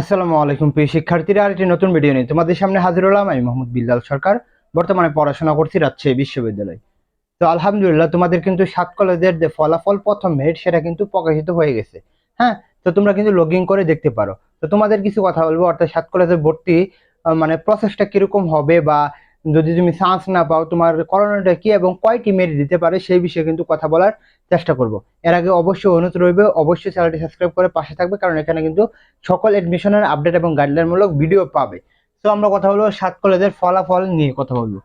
আসসালামু আলাইকুম, প্রিয় শিক্ষার্থীরা আর একটি নতুন ভিডিও নিয়ে তোমাদের সামনে হাজির হলাম। আমি মোহাম্মদ বিল্লাল সরকার, বর্তমানে পড়াশোনা করছি রাজশাহী বিশ্ববিদ্যালয়। তো আলহামদুলিল্লাহ, তোমাদের কিন্তু সাত কলেজের যে ফলাফল প্রথম মেরিট সেটা কিন্তু প্রকাশিত হয়ে গেছে। হ্যাঁ তো তোমরা কিন্তু লগ করে দেখতে পারো। তো তোমাদের কিছু কথা বলব, অর্থাৎ সাত কলেজে ভর্তি মানে প্রসেসটা কীরকম হবে বা যদি তুমি চান্স না পাও, তোমার করণীয়টা কি এবং কয়টি মেরি দিতে পারে সেই বিষয়ে কিন্তু কথা বলার চেষ্টা করব। এর আগে অবশ্যই অনুরোধ রইবে, অবশ্যই চ্যানেলটি সাবস্ক্রাইব করে পাশে থাকবে, কারণ এখানে কিন্তু সকল অ্যাডমিশনের আপডেট এবং গাইডলাইনমূলক ভিডিও পাবে। তো আমরা কথা বলব সাত কলেজের ফলাফল নিয়ে কথা বলব।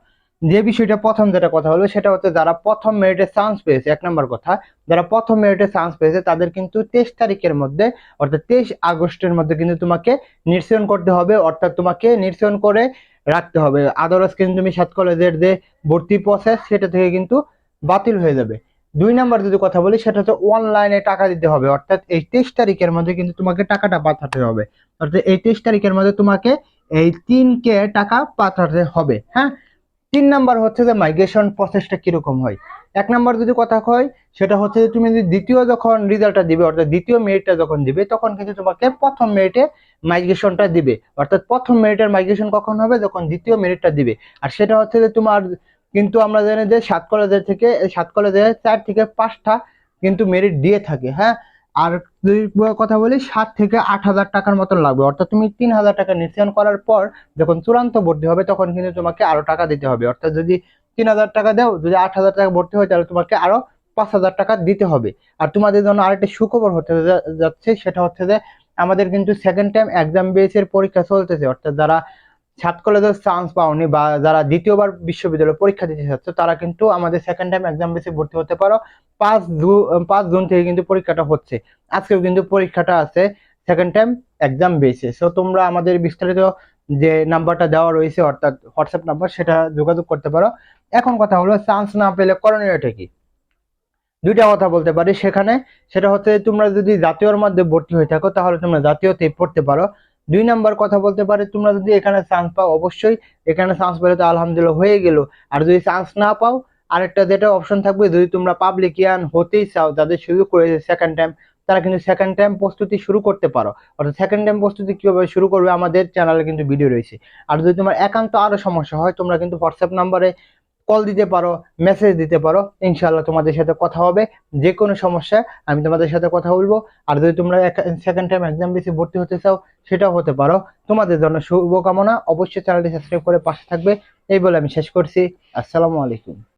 যে বিষয়টা প্রথম যেটা কথা বলব সেটা হচ্ছে যারা প্রথম মেরিটে চান্স পেয়েছে, এক নম্বর কথা, যারা প্রথম মেরিটে চান্স পেয়েছে, তাদের কিন্তু তেইশ তারিখের মধ্যে, অর্থাৎ তেইশ আগস্টের মধ্যে কিন্তু তোমাকে নির্সয়ন করতে হবে, অর্থাৎ তোমাকে নির্সয়ন করে রাখতে হবে। আদারস কিন্তু তুমি সাত কলেজের যে ভর্তি প্রসেস সেটা থেকে কিন্তু বাতিল হয়ে যাবে। দুই নাম্বার যদি কথা বলি, সেটা হচ্ছে অনলাইনে টাকা দিতে হবে, অর্থাৎ এই তেইশ তারিখের মধ্যে কিন্তু তোমাকে টাকাটা পাঠাতে হবে। অর্থাৎ এই তেইশ তারিখের মধ্যে তোমাকে এই তিন কে টাকা পাঠাতে হবে হ্যাঁ? তিন নাম্বার হচ্ছে যে মাইগ্রেশন প্রসেসটা কীরকম হয়? এক নাম্বার যদি কথা হয় সেটা হচ্ছে যে তুমি যদি দ্বিতীয় যখন রেজাল্টটা দিবে, অর্থাৎ দ্বিতীয় মেরিটটা যখন দিবে, তখন কিন্তু তোমাকে প্রথম মেরিটে মাইগ্রেশনটা দিবে। অর্থাৎ প্রথম মেরিটের মাইগ্রেশন কখন হবে? যখন দ্বিতীয় মেরিটটা দিবে। আর সেটা হচ্ছে যে তোমার কিন্তু আমরা জানি যে সাত কলেজের থেকে, সাত কলেজে চার থেকে পাঁচটা কিন্তু মেরিট দিয়ে থাকে হ্যাঁ? আর যদি কথা বলি, সাত থেকে আট হাজার টাকার মতন লাগবে। অর্থাৎ তুমি তিন হাজার টাকা নির্ধারণ করার পর যখন চূড়ান্ত ভর্তি হবে, তখন কিন্তু তোমাকে আরও টাকা দিতে হবে। অর্থাৎ যদি তিন হাজার টাকা দাও, যদি আট হাজার টাকা ভর্তি হয়, তাহলে তোমাকে আরও পাঁচ হাজার টাকা দিতে হবে। আর তোমাদের জন্য আরেকটা সুখবর হতে যাচ্ছে, সেটা হচ্ছে যে, আমাদের কিন্তু সেকেন্ড টাইম এক্সাম বেস এর পরীক্ষা চলতেছে। অর্থাৎ যারা সাত চান্স পাওনি বা যারা দ্বিতীয়বার বিশ্ববিদ্যালয় পরীক্ষা দিতে চাচ্ছ, তারা কিন্তু আমাদের সেকেন্ড টাইম এক্সাম বেসে ভর্তি হতে পারো। পাঁচ পাঁচ জুন থেকে কিন্তু পরীক্ষাটা হচ্ছে। আজকেও কিন্তু পরীক্ষাটা আছে সেকেন্ড টাইম এক্সাম বেসে সো তোমরা আমাদের বিস্তারিত যে নাম্বারটা দেওয়া রয়েছে, অর্থাৎ হোয়াটসঅ্যাপ নাম্বার সেটা যোগাযোগ করতে পারো। এখন কথা হলো চান্স না পেলে করণীয়টা কি? দুইটা কথা বলতে পারি সেখানে। সেটা হচ্ছে তোমরা যদি জাতীয়র মধ্যে ভর্তি হয়ে থাকো, তাহলে তোমরা জাতীয়তে পড়তে পারো। দুই নাম্বার কথা বলতে পারে, তোমরা যদি এখানে চান্স পাও, অবশ্যই এখানে চান্স পেলে তো আলহামদুলিল্লাহ হয়ে গেল। আর যদি চান্স না পাও, আরেকটা যেটা অপশন থাকবে, যদি তোমরা পাবলিকিয়ান হতেই চাও, যাদের শুরু করেছে সেকেন্ড টাইম তারা কিন্তু সেকেন্ড টাইম প্রস্তুতি শুরু করতে পারো। অর্থাৎ সেকেন্ড টাইম প্রস্তুতি কীভাবে শুরু করবে, আমাদের চ্যানেলে কিন্তু ভিডিও রয়েছে। আর যদি তোমার একান্ত আরও সমস্যা হয়, তোমরা কিন্তু হোয়াটসঅ্যাপ নাম্বারে কল দিতে পারো মেসেজ দিতে পারো ইনশাল্লাহ তোমাদের সাথে কথা হবে। যে কোনো সমস্যা, আমি তোমাদের সাথে কথা বলব। আর যদি তোমরা সেকেন্ড টাইম এক্সাম বেশি ভর্তি হতে চাও, সেটাও হতে পারো। তোমাদের জন্য শুভকামনা। অবশ্যই চ্যানেলটি সাবস্ক্রাইব করে পাশে থাকবে। এই বলে আমি শেষ করছি। আসসালামু আলাইকুম।